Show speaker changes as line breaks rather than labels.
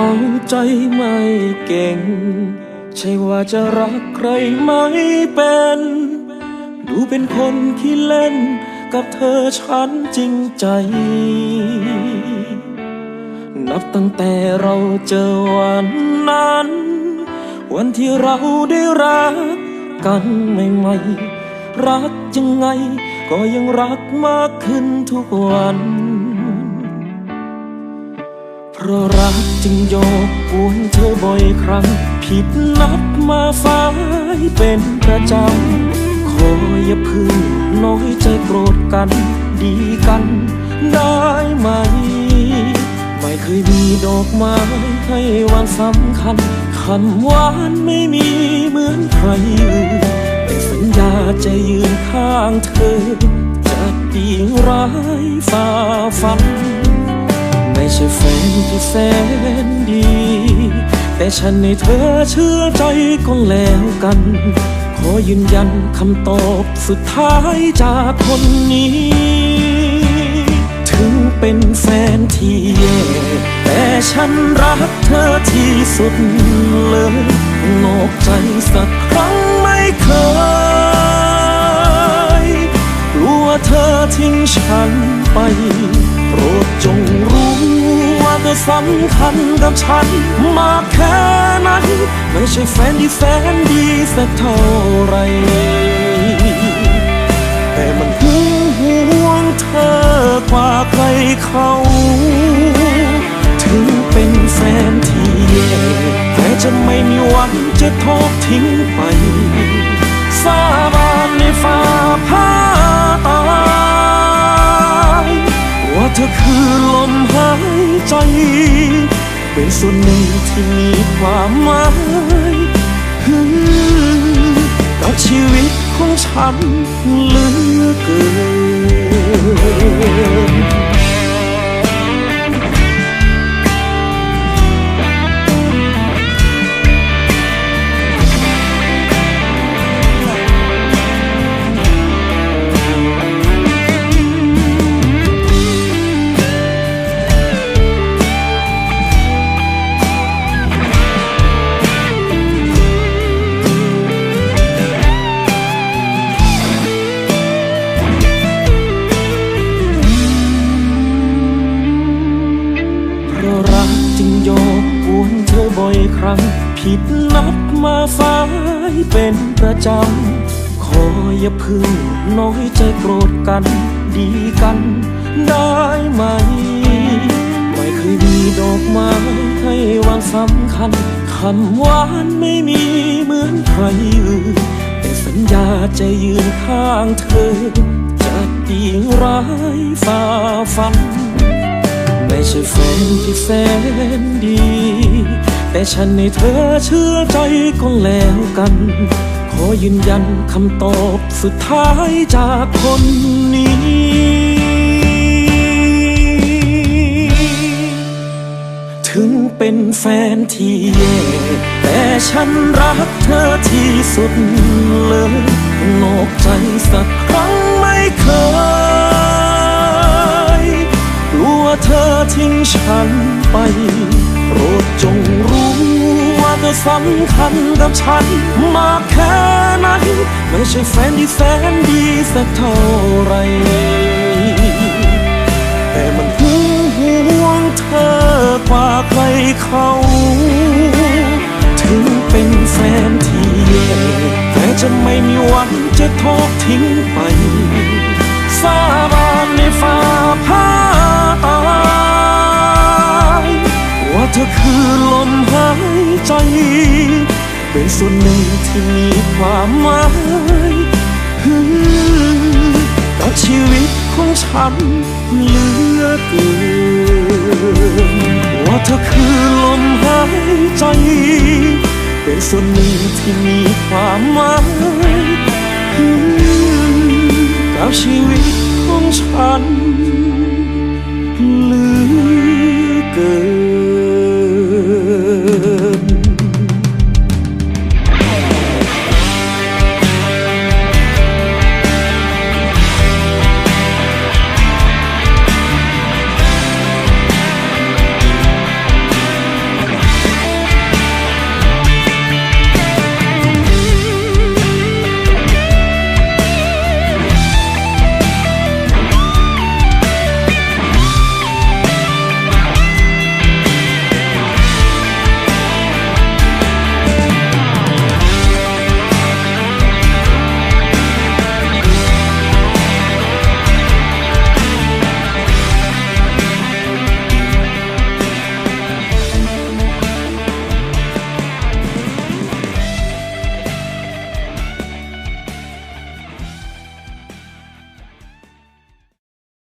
เอาใจไม่เก่ง ใช่ว่าจะรักใครไม่เป็น ดูเป็นคนขี้เล่น กับเธอฉันจริงใจ นับตั้งแต่เราเจอวันนั้น วันที่เราได้รักกันใหม่ๆรักยังไง ก็ยังรักมากขึ้นทุกวัน เพราะรักจึงโยกกวนเธอบ่อยครั้ง ผิดนัดมาฟ้ายเป็นประจำขออย่าพึ่งน้อยใจโกรธกัน ดีกันได้ไหม ไม่เคยมีดอกไม้ให้วันสำคัญคำหวานไม่มีเหมือนใครอื่นแต่สัญญาจะยืนข้างเธอจะดีร้ายฝ่าฟัน ใช่แฟนที่แสนดี แต่ฉันในเธอเชื่อใจก็แล้วกัน ขอยืนยันคำตอบสุดท้ายจากคนนี้ ถึงเป็นแฟนที่แย่แต่ฉันรักเธอที่สุดเลยนอกใจสักครั้งไม่เคยกลัวเธอทิ้งฉันไปโปรดจง อสำคัญกับฉันมากแค่ไหนไม่ใช่แฟนที่แสนดีสักเท่าไร แต่มันหึงหวงเธอกว่าใครเขา ถึงเป็นแฟนที่แย่แต่จะไม่มีวันจะทอดทิ้งไป สาบานในฟ้าผ่า คือลมหายใจ เป็นส่วนหนึ่งที่มีความหมายกับชีวิตของฉันเหลือเกิน จึงโยกวนเธอบ่อยครั้ง ผิดนัดมาฟ้ายเป็นประจำ ขออย่าพึ่งน้อยใจโกรธกันดีกันได้ไหม ไม่เคยมีดอกไม้ให้วันสำคัญคำหวานไม่มีเหมือนใครอื่นแต่สัญญาจะยืนข้างเธอจะดีร้ายฝ่าฟัน ใช่แฟนที่แสนดี แต่ฉันในเธอเชื่อใจก็แล้วกัน ขอยืนยันคำตอบสุดท้ายจากคนนี้ถึงเป็นแฟนที่แย่ แต่ฉันรักเธอที่สุดเลยนอกใจสักครั้ง ฉันไป โปรดจงรู้ว่าเธอสำคัญกับฉันมากแค่ไหนไม่ใช่แฟนที่แสนดีสักเท่าไร แต่มันหึงหวงเธอกว่าใครเขาถึงเป็นแฟนที่แย่แต่จะไม่มีวันจะทอดทิ้งไป สาบานในฟ้าผ่า เป็นส่วนหนึ่งที่มีความหมายกับชีวิตของฉันเหลือเกินว่าเธอคือลมหายใจ เป็นส่วนหนึ่งที่มีความหมายกับชีวิตของฉันเหลือเกิน